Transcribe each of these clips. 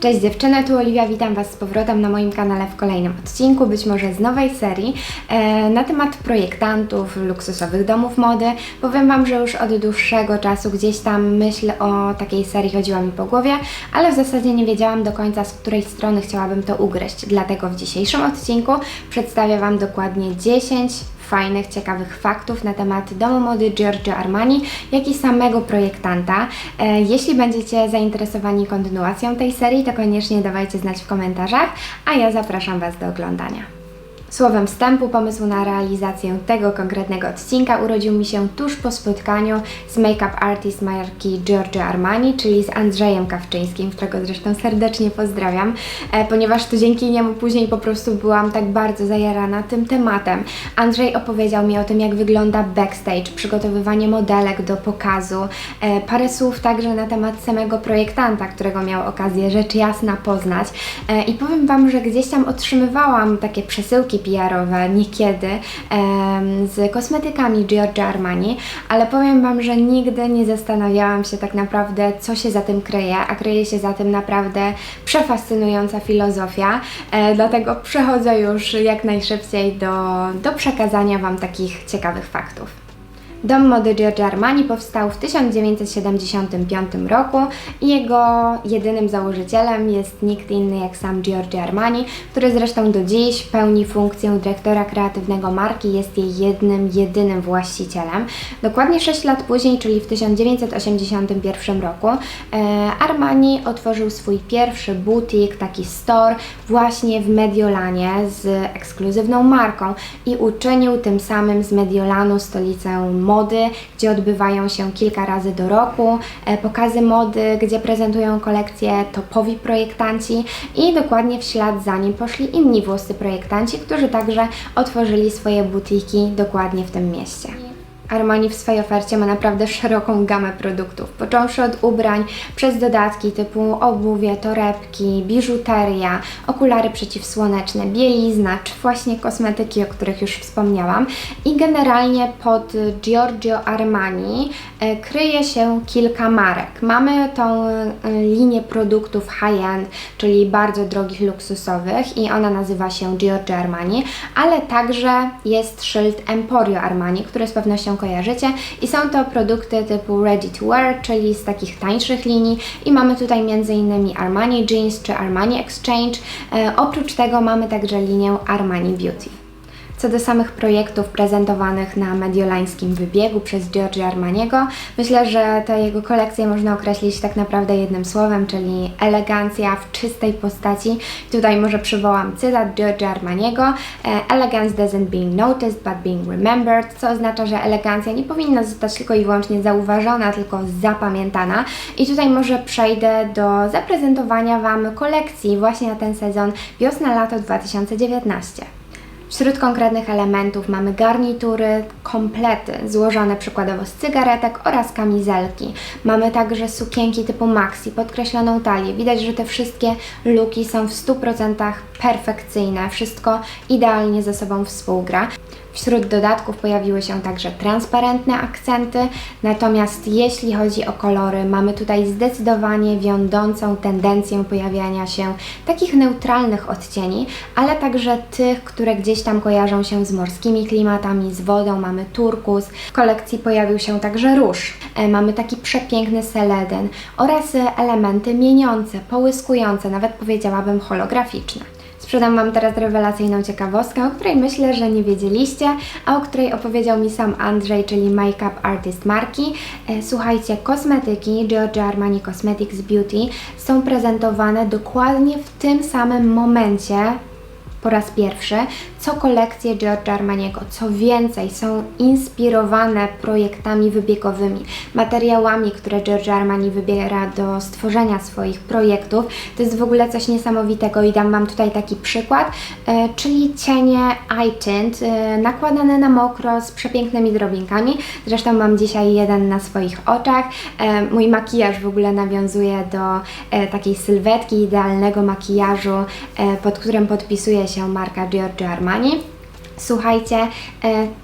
Cześć dziewczyny, tu Oliwia, witam Was z powrotem na moim kanale w kolejnym odcinku, być może z nowej serii e, na temat projektantów luksusowych domów mody. Powiem Wam, że już od dłuższego czasu gdzieś tam myśl o takiej serii chodziła mi po głowie, ale w zasadzie nie wiedziałam do końca z której strony chciałabym to ugryźć. Dlatego w dzisiejszym odcinku przedstawię Wam dokładnie 10 fajnych, ciekawych faktów na temat domu mody Giorgio Armani, jak i samego projektanta. E, Jeśli będziecie zainteresowani kontynuacją tej serii, to koniecznie dawajcie znać w komentarzach, a ja zapraszam Was do oglądania. Słowem wstępu, pomysł na realizację tego konkretnego odcinka urodził mi się tuż po spotkaniu z make-up artist marki Giorgio Armani, czyli z Andrzejem Kawczyńskim, którego zresztą serdecznie pozdrawiam, e, ponieważ to dzięki niemu później po prostu byłam tak bardzo zajarana tym tematem. Andrzej opowiedział mi o tym, jak wygląda backstage, przygotowywanie modelek do pokazu, e, parę słów także na temat samego projektanta, którego miał okazję rzecz jasna poznać. E, I powiem Wam, że gdzieś tam otrzymywałam takie przesyłki PR-owe niekiedy z kosmetykami Giorgio Armani, ale powiem Wam, że nigdy nie zastanawiałam się tak naprawdę, co się za tym kryje, a kryje się za tym naprawdę przefascynująca filozofia, e, dlatego przechodzę już jak najszybciej do, do przekazania Wam takich ciekawych faktów. Dom mody Giorgio Armani powstał w 1975 roku i jego jedynym założycielem jest nikt inny jak sam Giorgio Armani, który zresztą do dziś pełni funkcję dyrektora kreatywnego marki, jest jej jednym, jedynym właścicielem. Dokładnie 6 lat później, czyli w 1981 roku, e, Armani otworzył swój pierwszy butik, taki store właśnie w Mediolanie z ekskluzywną marką i uczynił tym samym z Mediolanu stolicę mody, gdzie odbywają się kilka razy do roku e, pokazy mody, gdzie prezentują kolekcje topowi projektanci i dokładnie w ślad za nim poszli inni włoscy projektanci, którzy także otworzyli swoje butiki dokładnie w tym mieście. Armani w swojej ofercie ma naprawdę szeroką gamę produktów, począwszy od ubrań, przez dodatki typu obuwie, torebki, biżuteria, okulary przeciwsłoneczne, bielizna, czy właśnie kosmetyki, o których już wspomniałam. I generalnie pod Giorgio Armani e, kryje się kilka marek. Mamy tą e, linię produktów high-end, czyli bardzo drogich, luksusowych i ona nazywa się Giorgio Armani, ale także jest szyld Emporio Armani, który z pewnością kojarzycie i są to produkty typu ready to wear, czyli z takich tańszych linii i mamy tutaj m.in. Armani Jeans czy Armani Exchange. E, oprócz tego mamy także linię Armani Beauty. Co do samych projektów prezentowanych na mediolańskim wybiegu przez Giorgio Armaniego, myślę, że te jego kolekcje można określić tak naprawdę jednym słowem, czyli elegancja w czystej postaci. Tutaj może przywołam cytat Giorgio Armaniego: e, Elegance doesn't being noticed, but being remembered, co oznacza, że elegancja nie powinna zostać tylko i wyłącznie zauważona, tylko zapamiętana. I tutaj może przejdę do zaprezentowania Wam kolekcji właśnie na ten sezon wiosna-lato 2019. Wśród konkretnych elementów mamy garnitury, komplety złożone przykładowo z cygaretek oraz kamizelki. Mamy także sukienki typu maxi, podkreśloną talię. Widać, że te wszystkie luki są w 100% perfekcyjne, wszystko idealnie ze sobą współgra. Wśród dodatków pojawiły się także transparentne akcenty, natomiast jeśli chodzi o kolory, mamy tutaj zdecydowanie wiodącą tendencję pojawiania się takich neutralnych odcieni, ale także tych, które gdzieś tam kojarzą się z morskimi klimatami, z wodą. Mamy turkus, w kolekcji pojawił się także róż. E, Mamy taki przepiękny seledyn oraz elementy mieniące, połyskujące, nawet powiedziałabym holograficzne. Sprzedam Wam teraz rewelacyjną ciekawostkę, o której myślę, że nie wiedzieliście, a o której opowiedział mi sam Andrzej, czyli make-up artist marki. E, Słuchajcie, kosmetyki Giorgio Armani Cosmetics Beauty są prezentowane dokładnie w tym samym momencie po raz pierwszy, co kolekcje Giorgio Armaniego. Co więcej, są inspirowane projektami wybiegowymi, materiałami, które Giorgio Armani wybiera do stworzenia swoich projektów. To jest w ogóle coś niesamowitego i dam Wam tutaj taki przykład, e, czyli cienie eye tint e, nakładane na mokro z przepięknymi drobinkami. Zresztą mam dzisiaj jeden na swoich oczach. E, mój makijaż w ogóle nawiązuje do e, takiej sylwetki, idealnego makijażu, e, pod którym podpisuje się marka Giorgio Armani. Słuchajcie, e,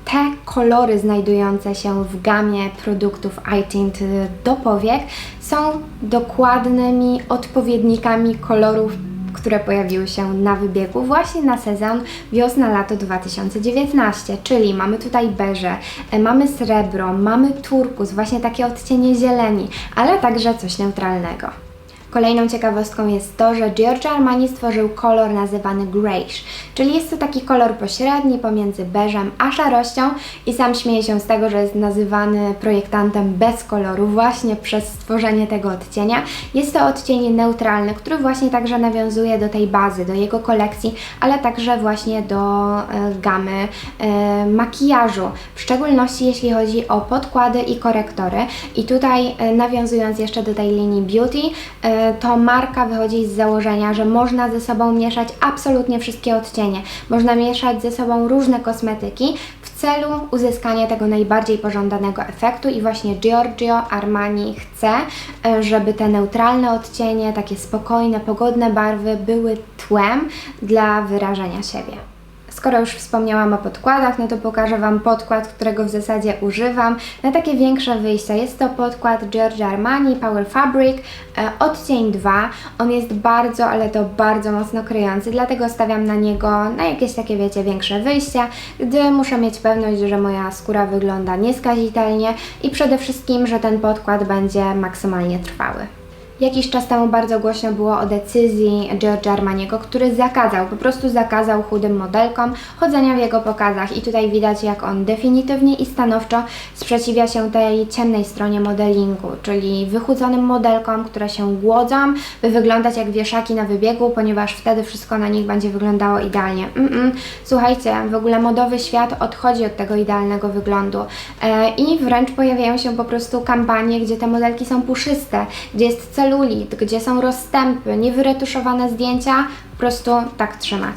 te kolory znajdujące się w gamie produktów iTint do powiek są dokładnymi odpowiednikami kolorów które pojawiły się na wybiegu właśnie na sezon wiosna-lato 2019, czyli mamy tutaj beże, e, mamy srebro, mamy turkus, właśnie takie odcienie zieleni, ale także coś neutralnego. Kolejną ciekawostką jest to, że Giorgio Armani stworzył kolor nazywany greyish, czyli jest to taki kolor pośredni pomiędzy beżem a szarością i sam śmieje się z tego, że jest nazywany projektantem bez koloru właśnie przez stworzenie tego odcienia. Jest to odcień neutralny, który właśnie także nawiązuje do tej bazy, do jego kolekcji, ale także właśnie do e, gamy e, makijażu, w szczególności jeśli chodzi o podkłady i korektory. I tutaj e, nawiązując jeszcze do tej linii beauty, to marka wychodzi z założenia, że można ze sobą mieszać absolutnie wszystkie odcienie. Można mieszać ze sobą różne kosmetyki w celu uzyskania tego najbardziej pożądanego efektu i właśnie Giorgio Armani chce, e, żeby te neutralne odcienie, takie spokojne, pogodne barwy były tłem dla wyrażenia siebie. Skoro już wspomniałam o podkładach, no to pokażę Wam podkład, którego w zasadzie używam na takie większe wyjścia. Jest to podkład Giorgio Armani Power Fabric, e, odcień 2. On jest bardzo, ale to bardzo mocno kryjący, dlatego stawiam na niego na jakieś takie, wiecie, większe wyjścia, gdy muszę mieć pewność, że moja skóra wygląda nieskazitelnie i przede wszystkim, że ten podkład będzie maksymalnie trwały. Jakiś czas temu bardzo głośno było o decyzji Giorgio Armaniego, który zakazał, po prostu zakazał chudym modelkom chodzenia w jego pokazach i tutaj widać jak on definitywnie i stanowczo sprzeciwia się tej ciemnej stronie modelingu, czyli wychudzonym modelkom, które się głodzą, by wyglądać jak wieszaki na wybiegu, ponieważ wtedy wszystko na nich będzie wyglądało idealnie. Mm -mm. Słuchajcie, w ogóle modowy świat odchodzi od tego idealnego wyglądu e, i wręcz pojawiają się po prostu kampanie, gdzie te modelki są puszyste, gdzie jest cel celulit, gdzie są rozstępy, niewyretuszowane zdjęcia, po prostu tak trzymać.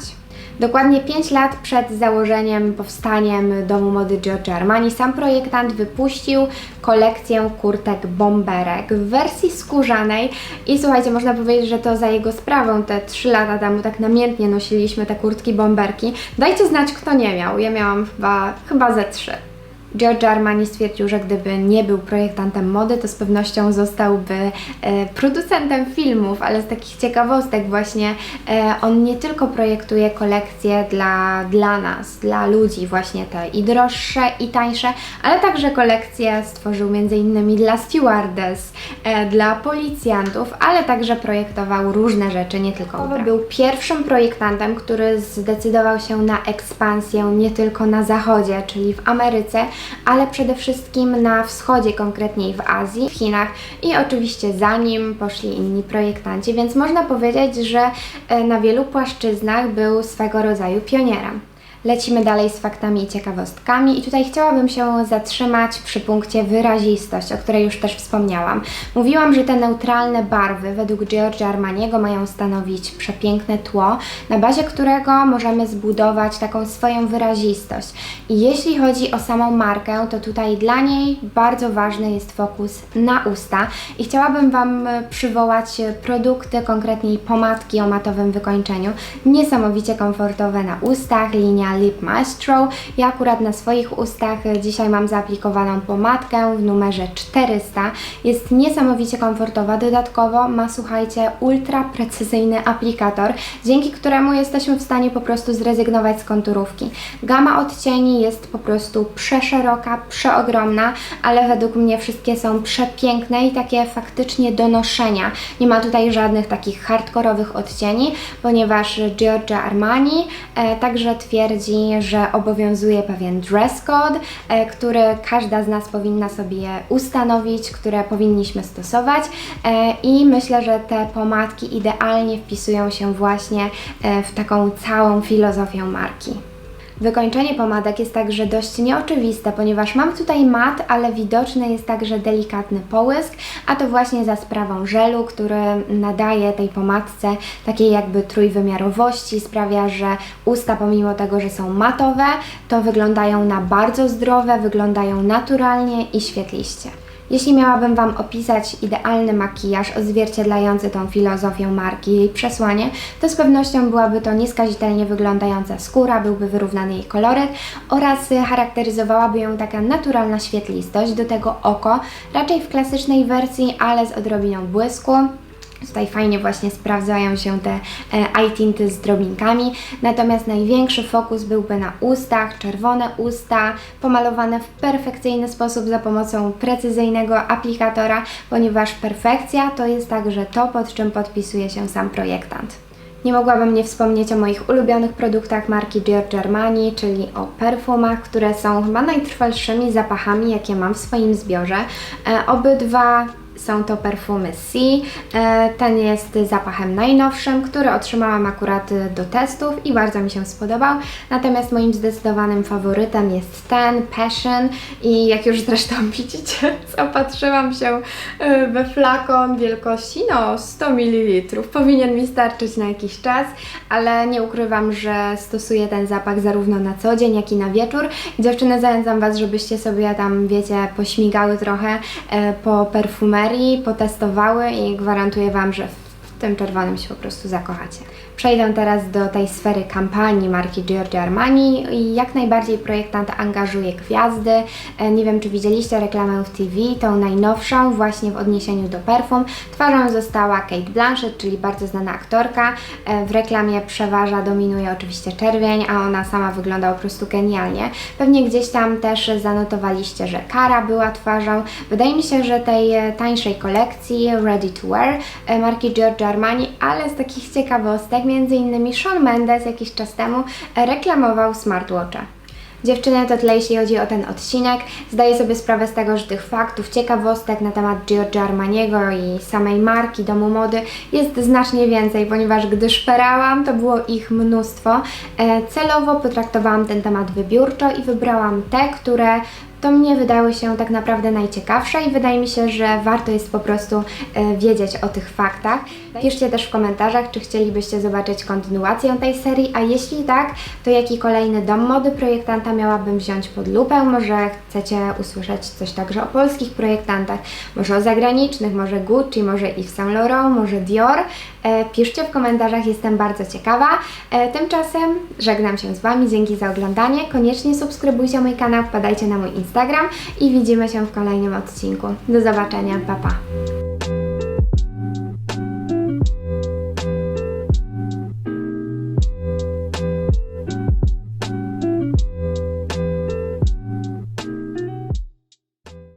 Dokładnie 5 lat przed założeniem, powstaniem domu mody Giorgio Armani sam projektant wypuścił kolekcję kurtek bomberek w wersji skórzanej i słuchajcie, można powiedzieć, że to za jego sprawą te 3 lata temu tak namiętnie nosiliśmy te kurtki bomberki. Dajcie znać, kto nie miał. Ja miałam chyba, chyba ze 3. Giorgio Armani stwierdził, że gdyby nie był projektantem mody, to z pewnością zostałby e, producentem filmów, ale z takich ciekawostek właśnie e, on nie tylko projektuje kolekcje dla, dla nas, dla ludzi właśnie te i droższe i tańsze, ale także kolekcje stworzył m.in. dla stewardess, e, dla policjantów, ale także projektował różne rzeczy, nie tylko ubrania. Był pierwszym projektantem, który zdecydował się na ekspansję nie tylko na zachodzie, czyli w Ameryce, ale przede wszystkim na wschodzie, konkretniej w Azji, w Chinach i oczywiście za nim poszli inni projektanci, więc można powiedzieć, że e, na wielu płaszczyznach był swego rodzaju pionierem. Lecimy dalej z faktami i ciekawostkami i tutaj chciałabym się zatrzymać przy punkcie wyrazistość, o której już też wspomniałam. Mówiłam, że te neutralne barwy według Giorgio Armaniego mają stanowić przepiękne tło, na bazie którego możemy zbudować taką swoją wyrazistość. I jeśli chodzi o samą markę, to tutaj dla niej bardzo ważny jest fokus na usta i chciałabym Wam przywołać produkty, konkretniej pomadki o matowym wykończeniu, niesamowicie komfortowe na ustach, linia Lip Maestro. Ja akurat na swoich ustach dzisiaj mam zaaplikowaną pomadkę w numerze 400. Jest niesamowicie komfortowa. Dodatkowo ma, słuchajcie, ultra precyzyjny aplikator, dzięki któremu jesteśmy w stanie po prostu zrezygnować z konturówki. Gama odcieni jest po prostu przeszeroka, przeogromna, ale według mnie wszystkie są przepiękne i takie faktycznie do noszenia. Nie ma tutaj żadnych takich hardkorowych odcieni, ponieważ Giorgio Armani e, także twierdzi, że obowiązuje pewien dress code, e, który każda z nas powinna sobie ustanowić, które powinniśmy stosować e, i myślę, że te pomadki idealnie wpisują się właśnie e, w taką całą filozofię marki. Wykończenie pomadek jest także dość nieoczywiste, ponieważ mam tutaj mat, ale widoczny jest także delikatny połysk, a to właśnie za sprawą żelu, który nadaje tej pomadce takiej jakby trójwymiarowości, sprawia, że usta pomimo tego, że są matowe, to wyglądają na bardzo zdrowe, wyglądają naturalnie i świetliście. Jeśli miałabym Wam opisać idealny makijaż odzwierciedlający tą filozofię marki, jej przesłanie, to z pewnością byłaby to nieskazitelnie wyglądająca skóra, byłby wyrównany jej koloryt oraz charakteryzowałaby ją taka naturalna świetlistość, do tego oko, raczej w klasycznej wersji, ale z odrobiną błysku. Tutaj fajnie właśnie sprawdzają się te eye z drobinkami, natomiast największy fokus byłby na ustach, czerwone usta, pomalowane w perfekcyjny sposób za pomocą precyzyjnego aplikatora, ponieważ perfekcja to jest także to, pod czym podpisuje się sam projektant. Nie mogłabym nie wspomnieć o moich ulubionych produktach marki Giorgio Armani, czyli o perfumach, które są chyba najtrwalszymi zapachami, jakie mam w swoim zbiorze. E, obydwa są to perfumy C. E, Ten jest zapachem najnowszym, który otrzymałam akurat do testów i bardzo mi się spodobał. Natomiast moim zdecydowanym faworytem jest ten, Passion. I jak już zresztą widzicie, zapatrzyłam się y, we flakon wielkości no 100 ml. Powinien mi starczyć na jakiś czas, ale nie ukrywam, że stosuję ten zapach zarówno na co dzień, jak i na wieczór. Dziewczyny, zachęcam Was, żebyście sobie tam, wiecie, pośmigały trochę e, po perfumerii, potestowały i gwarantuję Wam, że w tym czerwonym się po prostu zakochacie. Przejdę teraz do tej sfery kampanii marki Giorgio Armani i jak najbardziej projektant angażuje gwiazdy. E, Nie wiem, czy widzieliście reklamę w TV, tą najnowszą, właśnie w odniesieniu do perfum. Twarzą została Kate Blanchett, czyli bardzo znana aktorka. E, W reklamie przeważa, dominuje oczywiście czerwień, a ona sama wygląda po prostu genialnie. Pewnie gdzieś tam też zanotowaliście, że Kara była twarzą. Wydaje mi się, że tej e, tańszej kolekcji Ready to Wear marki Giorgio Armani, ale z takich ciekawostek, między innymi Shawn Mendes jakiś czas temu reklamował smartwatcha. Dziewczyny, to tyle jeśli chodzi o ten odcinek. Zdaję sobie sprawę z tego, że tych faktów, ciekawostek na temat Giorgio Armaniego i samej marki domu mody jest znacznie więcej, ponieważ gdy szperałam, to było ich mnóstwo. E, celowo potraktowałam ten temat wybiórczo i wybrałam te, które to mnie wydały się tak naprawdę najciekawsze i wydaje mi się, że warto jest po prostu e, wiedzieć o tych faktach. Piszcie też w komentarzach, czy chcielibyście zobaczyć kontynuację tej serii, a jeśli tak, to jaki kolejny dom mody projektanta miałabym wziąć pod lupę? Może chcecie usłyszeć coś także o polskich projektantach, może o zagranicznych, może Gucci, może Yves Saint Laurent, może Dior. E, piszcie w komentarzach, jestem bardzo ciekawa. E, tymczasem żegnam się z Wami, dzięki za oglądanie. Koniecznie subskrybujcie mój kanał, wpadajcie na mój Instagram i widzimy się w kolejnym odcinku. Do zobaczenia, pa pa!